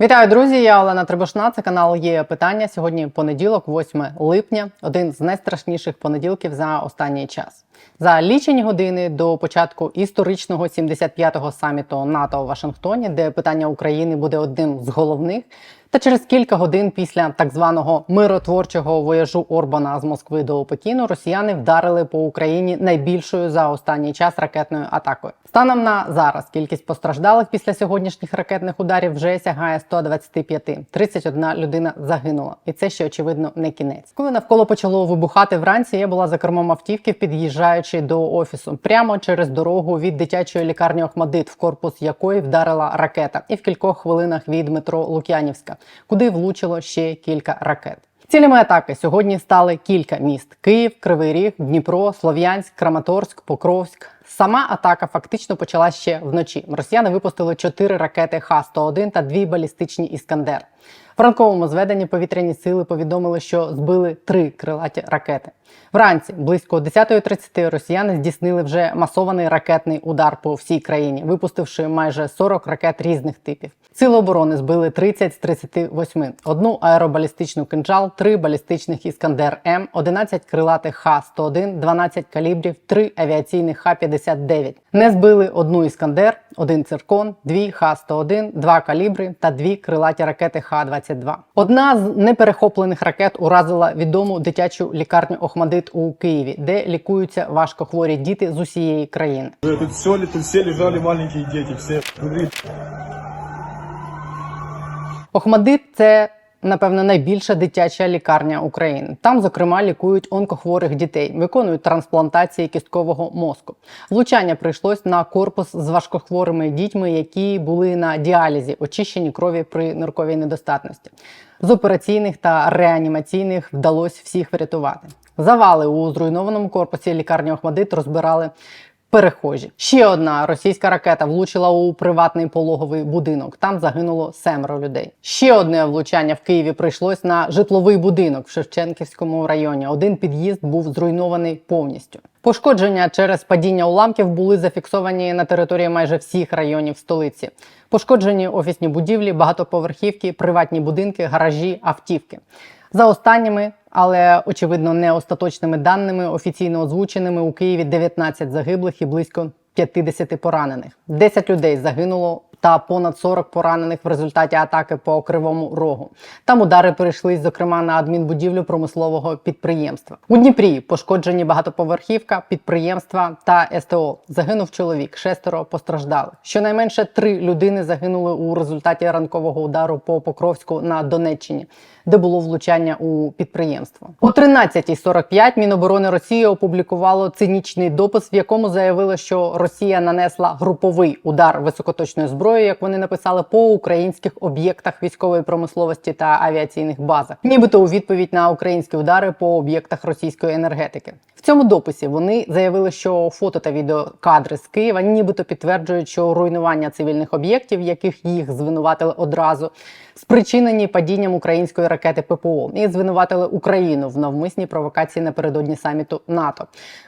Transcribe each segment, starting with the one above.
Вітаю, друзі! Я Олена Требушна. Це канал є питання. Сьогодні понеділок, 8 липня, один з найстрашніших понеділків за останній час. За лічені години до початку історичного 75-го саміту НАТО у Вашингтоні, де питання України буде одним з головних. Та через кілька годин після так званого миротворчого вояжу Орбана з Москви до Пекіну росіяни вдарили по Україні найбільшою за останній час ракетною атакою. Станом на зараз кількість постраждалих після сьогоднішніх ракетних ударів вже сягає 125. 31 людина загинула, і це ще очевидно не кінець. Коли навколо почало вибухати вранці, я була за кермом автівки, під'їжджаючи до офісу прямо через дорогу від дитячої лікарні Охмадит, в корпус якої вдарила ракета, і в кількох хвилинах від метро Лук'янівська, куди влучило ще кілька ракет. Цілями атаки сьогодні стали кілька міст: Київ, Кривий Ріг, Дніпро, Слов'янськ, Краматорськ, Покровськ. Сама атака фактично почала ще вночі. Росіяни випустили чотири ракети Х-101 та дві балістичні Іскандер. В ранковому зведенні повітряні сили повідомили, що збили три крилаті ракети. Вранці близько 10.30 росіяни здійснили вже масований ракетний удар по всій країні, випустивши майже 40 ракет різних типів. Сили оборони збили 30 з 38, одну аеробалістичну кинджал, три балістичних іскандер М, 11 крилатих Х-101, 12 калібрів, три авіаційних Х-59. Не збили одну іскандер, один циркон, дві Х-101, два калібри та дві крилаті ракети Х-22. Одна з неперехоплених ракет уразила відому дитячу лікарню Охмадит у Києві, де лікуються важкохворі діти з усієї країни. Тут все, тут всі лежали маленькі діти, всі. Охмадит це. Напевно, найбільша дитяча лікарня України. Там, зокрема, лікують онкохворих дітей, виконують трансплантації кісткового мозку. Влучання прийшлось на корпус з важкохворими дітьми, які були на діалізі, очищені крові при нирковій недостатності. З операційних та реанімаційних вдалося всіх врятувати. Завали у зруйнованому корпусі лікарні Охмадит розбирали перехожі. Ще одна російська ракета влучила у приватний пологовий будинок. Там загинуло семеро людей. Ще одне влучання в Києві прийшлось на житловий будинок в Шевченківському районі. Один під'їзд був зруйнований повністю. Пошкодження через падіння уламків були зафіксовані на території майже всіх районів столиці. Пошкоджені офісні будівлі, багатоповерхівки, приватні будинки, гаражі, автівки. За останніми, але очевидно не остаточними даними, офіційно озвученими у Києві 19 загиблих і близько 50 поранених. 10 людей загинуло та понад 40 поранених в результаті атаки по кривому рогу. Там удари прийшлись, зокрема, на адмінбудівлю промислового підприємства. У Дніпрі пошкоджені багатоповерхівка, підприємства та СТО. Загинув чоловік, шестеро постраждали. Щонайменше три людини загинули у результаті ранкового удару по Покровську на Донеччині, де було влучання у підприємство. О 13.45 Міноборони Росії опублікувало цинічний допис, в якому заявили, що Росія нанесла груповий удар високоточною зброєю, як вони написали, по українських об'єктах військової промисловості та авіаційних базах, нібито у відповідь на українські удари по об'єктах російської енергетики. В цьому дописі вони заявили, що фото та відеокадри з Києва нібито підтверджують, що руйнування цивільних об'єктів, яких їх звинуватили одразу, спричинені падінням української ракети ППО і звинуватили Україну в навмисній провокації напередодні саміту НАТО.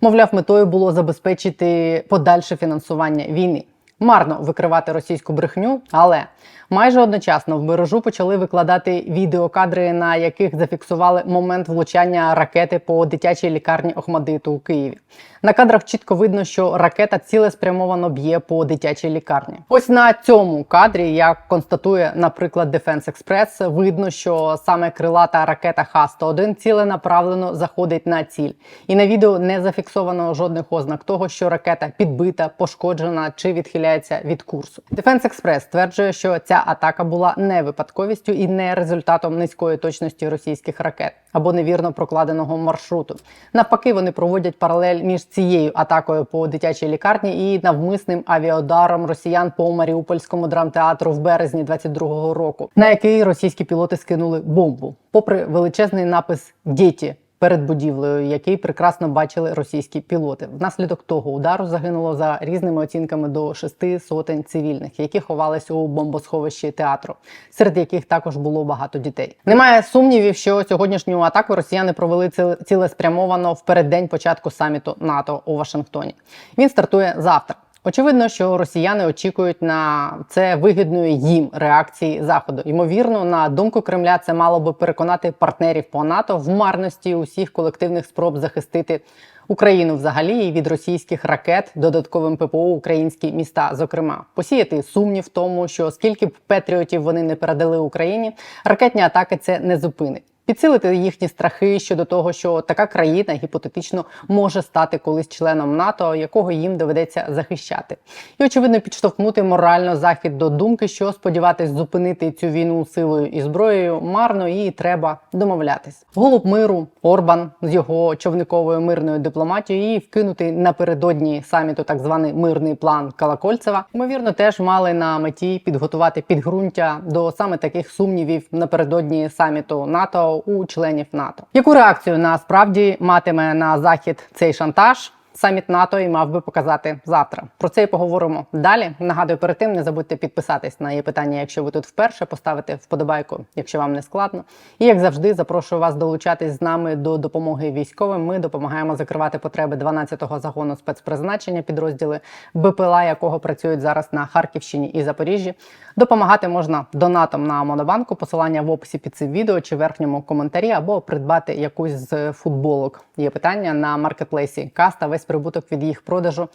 Мовляв, метою було забезпечити подальше фінансування війни. Марно викривати російську брехню, але майже одночасно в мережу почали викладати відеокадри, на яких зафіксували момент влучання ракети по дитячій лікарні Охмадиту у Києві. На кадрах чітко видно, що ракета цілеспрямовано б'є по дитячій лікарні. Ось на цьому кадрі, як констатує, наприклад, Defense Express, видно, що саме крилата ракета Х-101 ціленаправлено заходить на ціль. І на відео не зафіксовано жодних ознак того, що ракета підбита, пошкоджена чи відхиляється від курсу. Defense Express стверджує, що ця атака була не випадковістю і не результатом низької точності російських ракет або невірно прокладеного маршруту. Навпаки, вони проводять паралель між цією атакою по дитячій лікарні і навмисним авіаударом росіян по Маріупольському драмтеатру в березні 22-го року, на який російські пілоти скинули бомбу, попри величезний напис Діті перед будівлею, який прекрасно бачили російські пілоти. Внаслідок того удару загинуло за різними оцінками до шести сотень цивільних, які ховались у бомбосховищі театру, серед яких також було багато дітей. Немає сумнівів, що сьогоднішню атаку росіяни провели ці- цілеспрямовано в переддень початку саміту НАТО у Вашингтоні. Він стартує завтра. Очевидно, що росіяни очікують на це вигідної їм реакції заходу. Ймовірно, на думку Кремля, це мало би переконати партнерів по НАТО в марності усіх колективних спроб захистити Україну взагалі і від російських ракет додатковим ППО українські міста. Зокрема, посіяти сумнів в тому, що скільки б патріотів вони не передали Україні, ракетні атаки це не зупинить. Підсилити їхні страхи щодо того, що така країна гіпотетично може стати колись членом НАТО, якого їм доведеться захищати, і очевидно підштовхнути морально захід до думки, що сподіватись зупинити цю війну силою і зброєю марно і треба домовлятись. Голуб миру Орбан з його човниковою мирною дипломатією і вкинути напередодні саміту так званий мирний план Калакольцева. Ймовірно, теж мали на меті підготувати підґрунтя до саме таких сумнівів напередодні саміту НАТО у членів НАТО. Яку реакцію насправді матиме на захід цей шантаж? Саміт НАТО і мав би показати завтра. Про це і поговоримо далі. Нагадую, перед тим не забудьте підписатись на її питання, якщо ви тут вперше, поставити вподобайку, якщо вам не складно. І як завжди, запрошую вас долучатись з нами до допомоги військовим. Ми допомагаємо закривати потреби 12-го загону спецпризначення, підрозділи БПЛА, якого працюють зараз на Харківщині і Запоріжжі. Допомагати можна донатом на Монобанку. Посилання в описі під цим відео чи верхньому коментарі, або придбати якусь з футболок. Є питання на маркетплейсі Каста. Весь прибуток від їх продажу.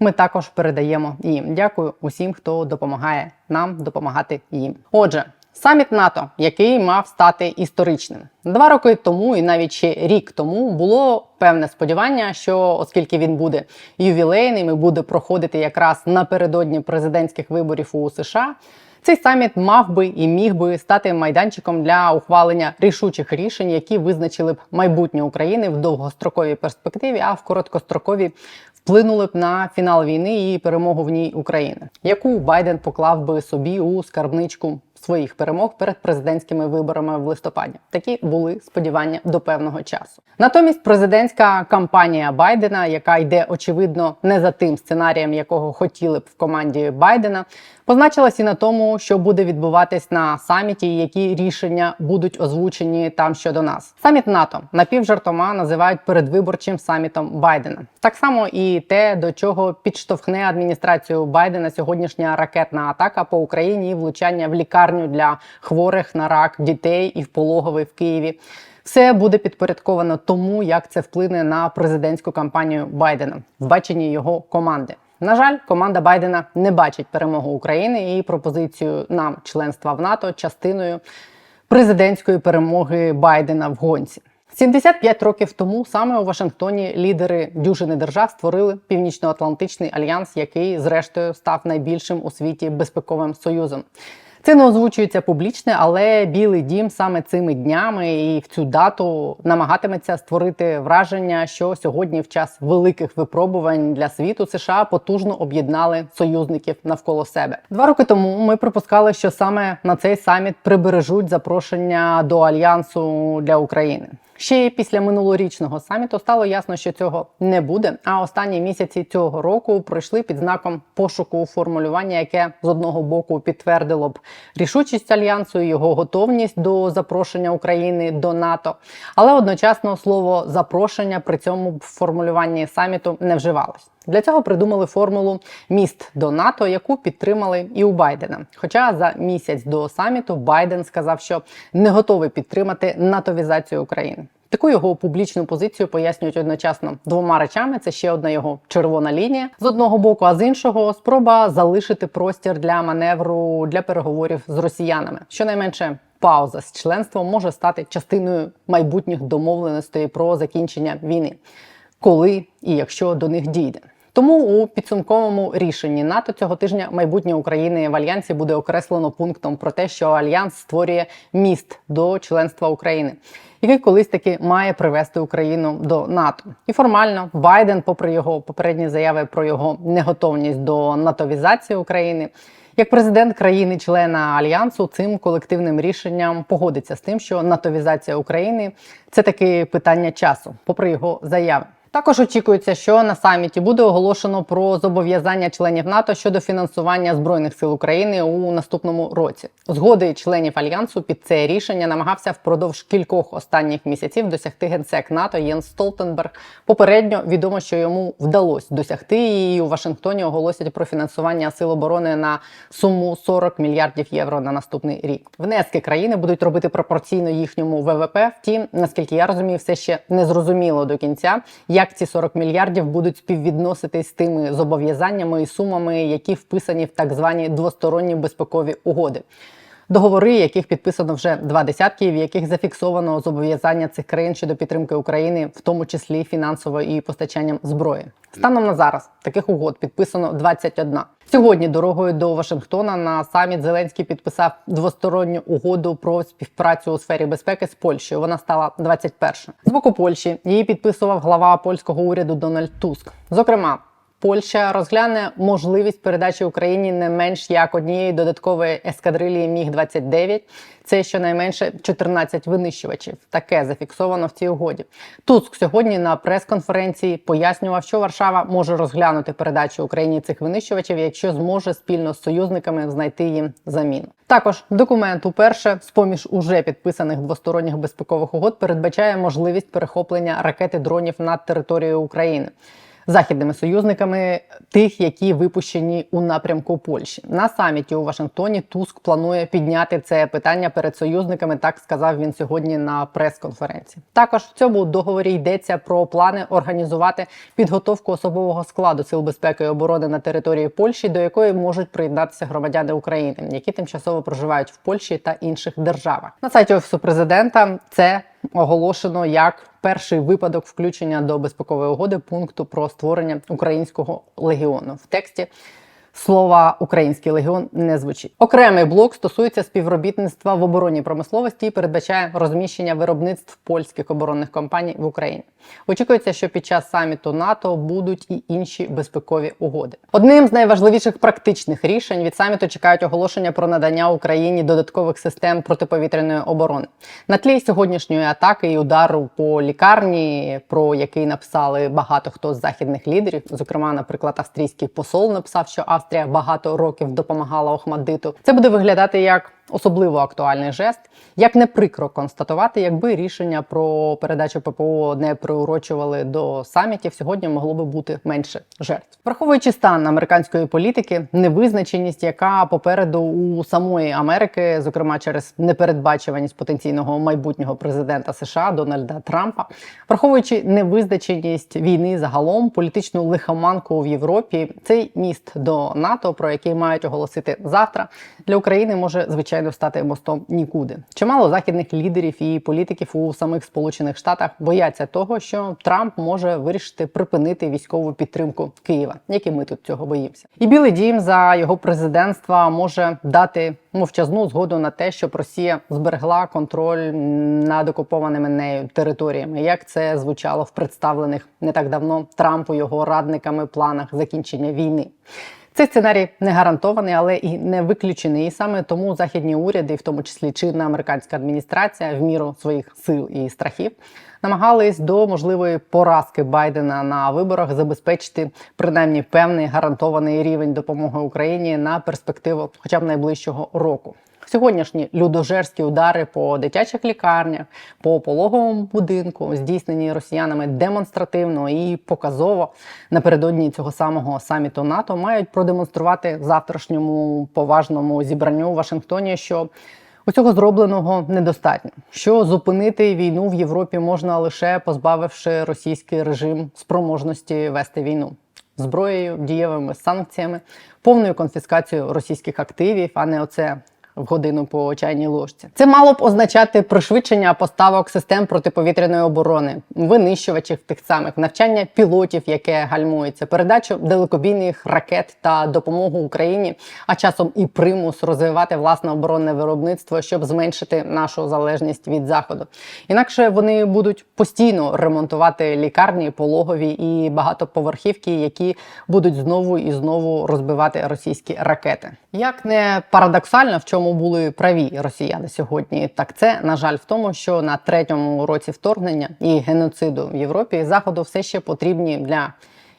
Ми також передаємо їм. Дякую усім, хто допомагає нам допомагати їм. Отже. Саміт НАТО, який мав стати історичним, два роки тому, і навіть ще рік тому було певне сподівання, що оскільки він буде ювілейним і буде проходити якраз напередодні президентських виборів у США, цей саміт мав би і міг би стати майданчиком для ухвалення рішучих рішень, які визначили б майбутнє України в довгостроковій перспективі, а в короткостроковій вплинули б на фінал війни і перемогу в ній України, яку Байден поклав би собі у скарбничку своїх перемог перед президентськими виборами в листопаді. Такі були сподівання до певного часу. Натомість президентська кампанія Байдена, яка йде очевидно не за тим сценарієм, якого хотіли б в команді Байдена, позначилась і на тому, що буде відбуватись на саміті, і які рішення будуть озвучені там щодо нас. Саміт НАТО напівжартома називають передвиборчим самітом Байдена. Так само і те, до чого підштовхне адміністрацію Байдена сьогоднішня ракетна атака по Україні і влучання в лікарню для хворих на рак дітей і в пологовий в Києві. Все буде підпорядковано тому, як це вплине на президентську кампанію Байдена в баченні його команди. На жаль, команда Байдена не бачить перемогу України і пропозицію нам членства в НАТО частиною президентської перемоги Байдена в гонці. 75 років тому саме у Вашингтоні лідери дюжини держав створили Північно-Атлантичний альянс, який зрештою став найбільшим у світі безпековим союзом. Це не озвучується публічно, але Білий Дім саме цими днями і в цю дату намагатиметься створити враження, що сьогодні, в час великих випробувань для світу, США потужно об'єднали союзників навколо себе. Два роки тому ми припускали, що саме на цей саміт прибережуть запрошення до альянсу для України. Ще після минулорічного саміту стало ясно, що цього не буде. А останні місяці цього року пройшли під знаком пошуку формулювання, яке з одного боку підтвердило б рішучість альянсу, його готовність до запрошення України до НАТО. Але одночасно слово запрошення при цьому формулюванні саміту не вживалось. Для цього придумали формулу міст до НАТО, яку підтримали і у Байдена. Хоча за місяць до саміту Байден сказав, що не готовий підтримати натовізацію України. Таку його публічну позицію пояснюють одночасно двома речами: це ще одна його червона лінія з одного боку, а з іншого спроба залишити простір для маневру для переговорів з росіянами. Щонайменше пауза з членством може стати частиною майбутніх домовленостей про закінчення війни, коли і якщо до них дійде. Тому у підсумковому рішенні НАТО цього тижня майбутнє України в альянсі буде окреслено пунктом про те, що альянс створює міст до членства України, який колись таки має привести Україну до НАТО. І формально Байден, попри його попередні заяви про його неготовність до натовізації України. Як президент країни-члена альянсу цим колективним рішенням погодиться з тим, що натовізація України це таки питання часу, попри його заяви. Також очікується, що на саміті буде оголошено про зобов'язання членів НАТО щодо фінансування збройних сил України у наступному році. Згоди членів альянсу під це рішення намагався впродовж кількох останніх місяців досягти генсек НАТО Єнс Столтенберг. Попередньо відомо, що йому вдалося досягти і у Вашингтоні оголосять про фінансування сил оборони на суму 40 мільярдів євро на наступний рік. Внески країни будуть робити пропорційно їхньому ВВП. Втім, наскільки я розумію, все ще не зрозуміло до кінця, як ці 40 мільярдів будуть співвідноситись з тими зобов'язаннями і сумами, які вписані в так звані двосторонні безпекові угоди. Договори, яких підписано вже два десятки, в яких зафіксовано зобов'язання цих країн щодо підтримки України, в тому числі фінансово і постачанням зброї. Станом на зараз таких угод підписано 21. Сьогодні дорогою до Вашингтона на саміт Зеленський підписав двосторонню угоду про співпрацю у сфері безпеки з Польщею. Вона стала 21. З боку Польщі її підписував глава польського уряду Дональд Туск. Зокрема. Польща розгляне можливість передачі Україні не менш як однієї додаткової ескадрилії Міг 29 Це щонайменше 14 винищувачів. Таке зафіксовано в цій угоді. Туск сьогодні на прес-конференції пояснював, що Варшава може розглянути передачу Україні цих винищувачів, якщо зможе спільно з союзниками знайти їм заміну. Також документ уперше з поміж уже підписаних двосторонніх безпекових угод передбачає можливість перехоплення ракети дронів над територією України західними союзниками тих, які випущені у напрямку Польщі. На саміті у Вашингтоні Туск планує підняти це питання перед союзниками. Так сказав він сьогодні на прес-конференції. Також в цьому договорі йдеться про плани організувати підготовку особового складу сил безпеки і оборони на території Польщі, до якої можуть приєднатися громадяни України, які тимчасово проживають в Польщі та інших державах. На сайті офісу президента це оголошено як перший випадок включення до безпекової угоди пункту про створення українського легіону в тексті. Слова Український легіон не звучить. Окремий блок стосується співробітництва в оборонній промисловості і передбачає розміщення виробництв польських оборонних компаній в Україні. Очікується, що під час саміту НАТО будуть і інші безпекові угоди. Одним з найважливіших практичних рішень від саміту чекають оголошення про надання Україні додаткових систем протиповітряної оборони на тлі сьогоднішньої атаки і удару по лікарні, про який написали багато хто з західних лідерів. Зокрема, наприклад, австрійський посол написав, що Австрія багато років допомагала Охмадиту. Це буде виглядати як особливо актуальний жест. Як не прикро констатувати, якби рішення про передачу ППО не приурочували до самітів, сьогодні могло би бути менше жертв, враховуючи стан американської політики, невизначеність, яка попереду у самої Америки, зокрема через непередбачуваність потенційного майбутнього президента США Дональда Трампа, враховуючи невизначеність війни загалом, політичну лихоманку в Європі, цей міст до НАТО, про який мають оголосити завтра, для України може звичайно стати мостом нікуди. Чимало західних лідерів і політиків у самих Сполучених Штатах бояться того, що Трамп може вирішити припинити військову підтримку Києва, як і ми тут цього боїмося. І Білий Дім за його президентства може дати мовчазну згоду на те, щоб Росія зберегла контроль над окупованими нею територіями, як це звучало в представлених не так давно Трампу його радниками планах закінчення війни. Цей сценарій не гарантований, але і не виключений. І саме тому західні уряди, в тому числі чинна американська адміністрація, в міру своїх сил і страхів, намагались до можливої поразки Байдена на виборах забезпечити принаймні певний гарантований рівень допомоги Україні на перспективу, хоча б найближчого року. Сьогоднішні людожерські удари по дитячих лікарнях, по пологовому будинку, здійснені росіянами демонстративно і показово напередодні цього самого саміту НАТО, мають продемонструвати завтрашньому поважному зібранню у Вашингтоні, що Усього зробленого недостатньо. Що зупинити війну в Європі можна лише позбавивши російський режим спроможності вести війну зброєю, дієвими санкціями, повною конфіскацією російських активів, а не оце в годину по чайній ложці. Це мало б означати пришвидшення поставок систем протиповітряної оборони, винищувачів тих самих, навчання пілотів, яке гальмується, передачу далекобійних ракет та допомогу Україні, а часом і примус розвивати власне оборонне виробництво, щоб зменшити нашу залежність від заходу. Інакше вони будуть постійно ремонтувати лікарні, пологові і багатоповерхівки, які будуть знову і знову розбивати російські ракети. Як не парадоксально, в чому чому були праві росіяни сьогодні? Так це на жаль в тому, що на третьому році вторгнення і геноциду в Європі заходу все ще потрібні для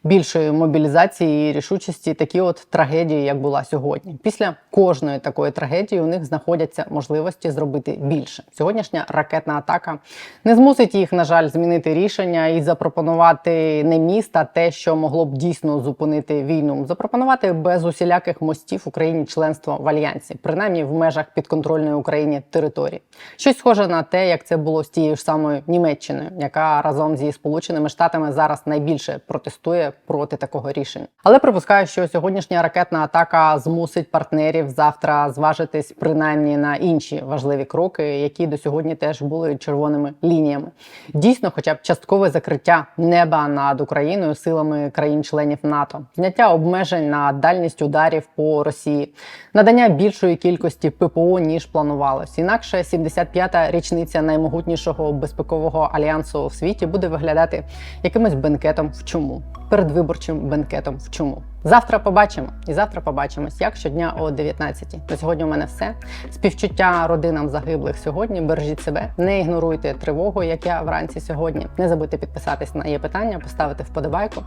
більшої мобілізації і рішучості такі от трагедії, як була сьогодні. Після кожної такої трагедії у них знаходяться можливості зробити більше. Сьогоднішня ракетна атака не змусить їх, на жаль, змінити рішення і запропонувати не міст, а те, що могло б дійсно зупинити війну. Запропонувати без усіляких мостів Україні членство в альянсі, принаймні в межах підконтрольної Україні території. Щось схоже на те, як це було з тією ж самою Німеччиною, яка разом зі Сполученими Штатами зараз найбільше протестує проти такого рішення. Але припускаю, що сьогоднішня ракетна атака змусить партнерів завтра зважитись принаймні на інші важливі кроки, які до сьогодні теж були червоними лініями. Дійсно, хоча б часткове закриття неба над Україною силами країн-членів НАТО, зняття обмежень на дальність ударів по Росії, надання більшої кількості ППО ніж планувалось. Інакше 75-та річниця наймогутнішого безпекового альянсу в світі буде виглядати якимось бенкетом в чому передвиборчим бенкетом в чому. Завтра побачимо і завтра побачимось, як щодня о 19-й. На сьогодні у мене все. Співчуття родинам загиблих сьогодні. Бережіть себе, не ігноруйте тривогу, як я вранці сьогодні. Не забудьте підписатись на є питання, поставити вподобайку.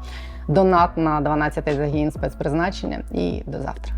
Донат на 12-й загін спецпризначення. І до завтра.